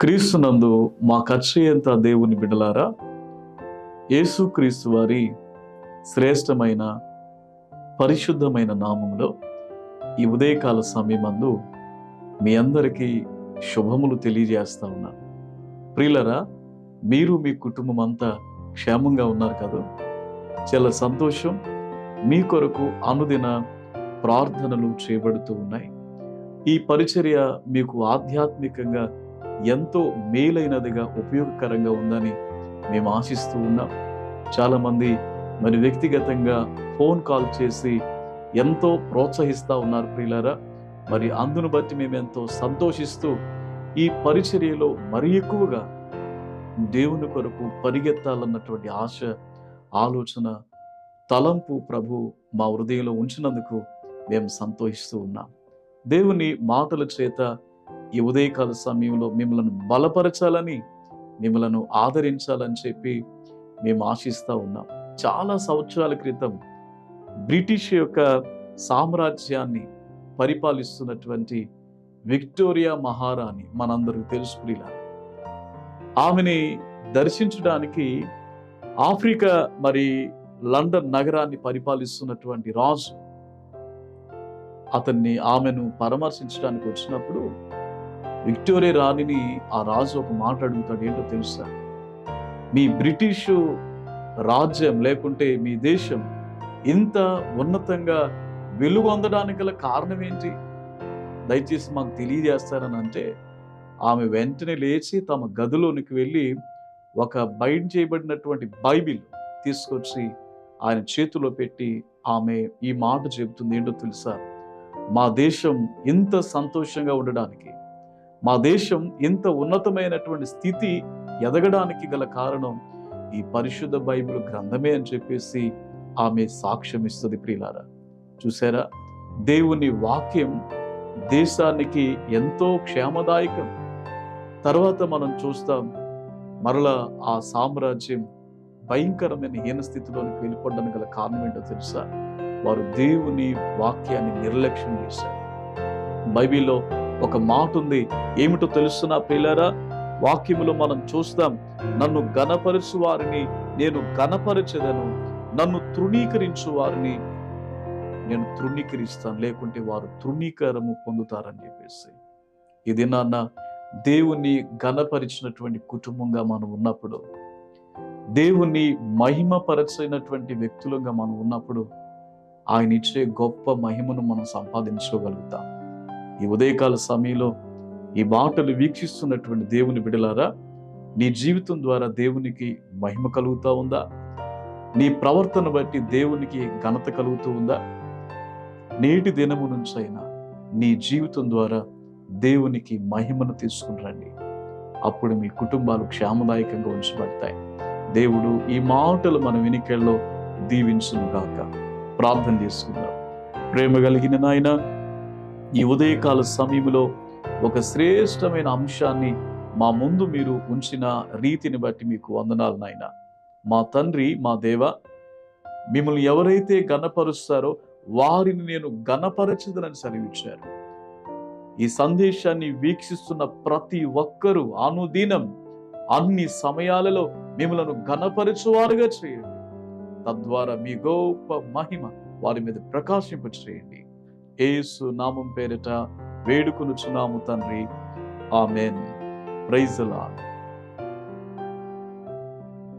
క్రీస్తునందు మా ఖర్చయంత దేవుని బిడలారా యేసుక్రీస్తు వారి శ్రేష్టమైన పరిశుద్ధమైన నామములో ఈ ఉదయకాల సమయమందు మీ అందరికీ శుభములు తెలియజేస్తా ఉన్నాను ప్రియులరా మీరు మీ కుటుంబం అంతా క్షేమంగా ఉన్నారు కదా? చాలా సంతోషం. మీ కొరకు అనుదిన ప్రార్థనలు చేయబడుతూ ఉన్నాయి. ఈ పరిచర్య మీకు ఆధ్యాత్మికంగా ఎంతో మేలైనదిగా ఉపయోగకరంగా ఉందని మేము ఆశిస్తూ ఉన్నాం. చాలామంది మరి వ్యక్తిగతంగా ఫోన్ కాల్ చేసి ఎంతో ప్రోత్సహిస్తూ ఉన్నారు ప్రియులారా. మరి అందును బట్టి మేము ఎంతో సంతోషిస్తూ ఈ పరిచర్యలో మరి ఎక్కువగా దేవుని కొరకు పరిగెత్తాలన్నటువంటి ఆశ ఆలోచన తలంపు ప్రభు మా హృదయంలో ఉంచినందుకు మేము సంతోషిస్తూ ఉన్నాం. దేవుని మాటల చేత ఈ ఉదయకాల సమయంలో మిమ్మల్ని బలపరచాలని మిమ్మలను ఆదరించాలని చెప్పి మేము ఆశిస్తూ ఉన్నాం. చాలా సంవత్సరాల క్రితం బ్రిటిష్ యొక్క సామ్రాజ్యాన్ని పరిపాలిస్తున్నటువంటి విక్టోరియా మహారాణి మనందరికి తెలుసు ప్రియుల ఆమెని దర్శించడానికి ఆఫ్రికా మరి లండన్ నగరాన్ని పరిపాలిస్తున్నటువంటి రాజు అతన్ని ఆమెను పరామర్శించడానికి వచ్చినప్పుడు విక్టోరియా రాణిని ఆ రాజు ఒక మాట అడుగుతాడు ఏంటో తెలుసా? మీ బ్రిటిషు రాజ్యం లేకుంటే మీ దేశం ఇంత ఉన్నతంగా వెలుగొందడానికి గల కారణం ఏంటి? దయచేసి మాకు తెలియజేస్తారని అంటే ఆమె వెంటనే లేచి తమ గదిలోనికి వెళ్ళి ఒక బైండ్ చేయబడినటువంటి బైబిల్ తీసుకొచ్చి ఆయన చేతిలో పెట్టి ఆమె ఈ మాట చెబుతుంది ఏంటో తెలుసా? మా దేశం ఇంత సంతోషంగా ఉండడానికి మా దేశం ఇంత ఉన్నతమైనటువంటి స్థితి ఎదగడానికి గల కారణం ఈ పరిశుద్ధ బైబిల్ గ్రంథమే అని చెప్పేసి ఆమె సాక్ష్యం ఇస్తుంది ప్రియులారా. చూసారా? దేవుని వాక్యం దేశానికి ఎంతో క్షేమదాయకం. తర్వాత మనం చూస్తాం మరలా ఆ సామ్రాజ్యం భయంకరమైన హీన స్థితిలోనికి వెళ్ళిపోవడానికి గల కారణం ఏంటో తెలుసా? వారు దేవుని వాక్యాన్ని నిర్లక్ష్యం చేశారు. బైబిల్లో ఒక మాట ఉంది. ఏమిటో తెలుస్తున్నా పిల్లరా వాక్యములో మనం చూస్తాం నన్ను గణపరచు వారిని నేను గణపరచదను నన్ను తృణీకరించు వారిని నేను తృణీకరిస్తాను. లేకుంటే వారు తృణీకరము పొందుతారని చెప్పేసి. ఇది నాన్న దేవుణ్ణి గణపరిచినటువంటి కుటుంబంగా మనం ఉన్నప్పుడు దేవుణ్ణి మహిమపరచైనటువంటి వ్యక్తులుగా మనం ఉన్నప్పుడు ఆయన ఇచ్చే గొప్ప మహిమను మనం సంపాదించుకోగలుగుతాం. ఈ ఉదయకాల సమయంలో ఈ మాటలు వీక్షిస్తున్నటువంటి దేవుని బిడలారా నీ జీవితం ద్వారా దేవునికి మహిమ కలుగుతూ ఉందా? నీ ప్రవర్తన బట్టి దేవునికి ఘనత కలుగుతూ ఉందా? నేటి దినము నుంచి అయినా నీ జీవితం ద్వారా దేవునికి మహిమను తీసుకుని రండి. అప్పుడు మీ కుటుంబాలు క్షేమదాయకంగా ఉంచబడతాయి. దేవుడు ఈ మాటలు మన వెనికెళ్ళలో దీవించును గాక. ప్రార్థన చేసుకుందాం. ప్రేమ కలిగిన నాయన ఈ ఉదయకాల సమయంలో ఒక శ్రేష్టమైన అంశాన్ని మా ముందు మీరు ఉంచిన రీతిని బట్టి మీకు వందనాలు నాయన. మా తండ్రి మా దేవ మిమ్మల్ని ఎవరైతే గణపరుస్తారో వారిని నేను గణపరచదనని సెలవిచ్చారు. ఈ సందేశాన్ని వీక్షిస్తున్న ప్రతి ఒక్కరూ అనుదినం అన్ని సమయాలలో మిమ్మలను గణపరచువారుగా చేయండి. తద్వారా మీ గొప్ప మహిమ వారి మీద ప్రకాశింప చేయండి ఏసు నామం పేరిట వేడుకొనుచున్నాము తండ్రి. ఆమెన్. Praise Lord.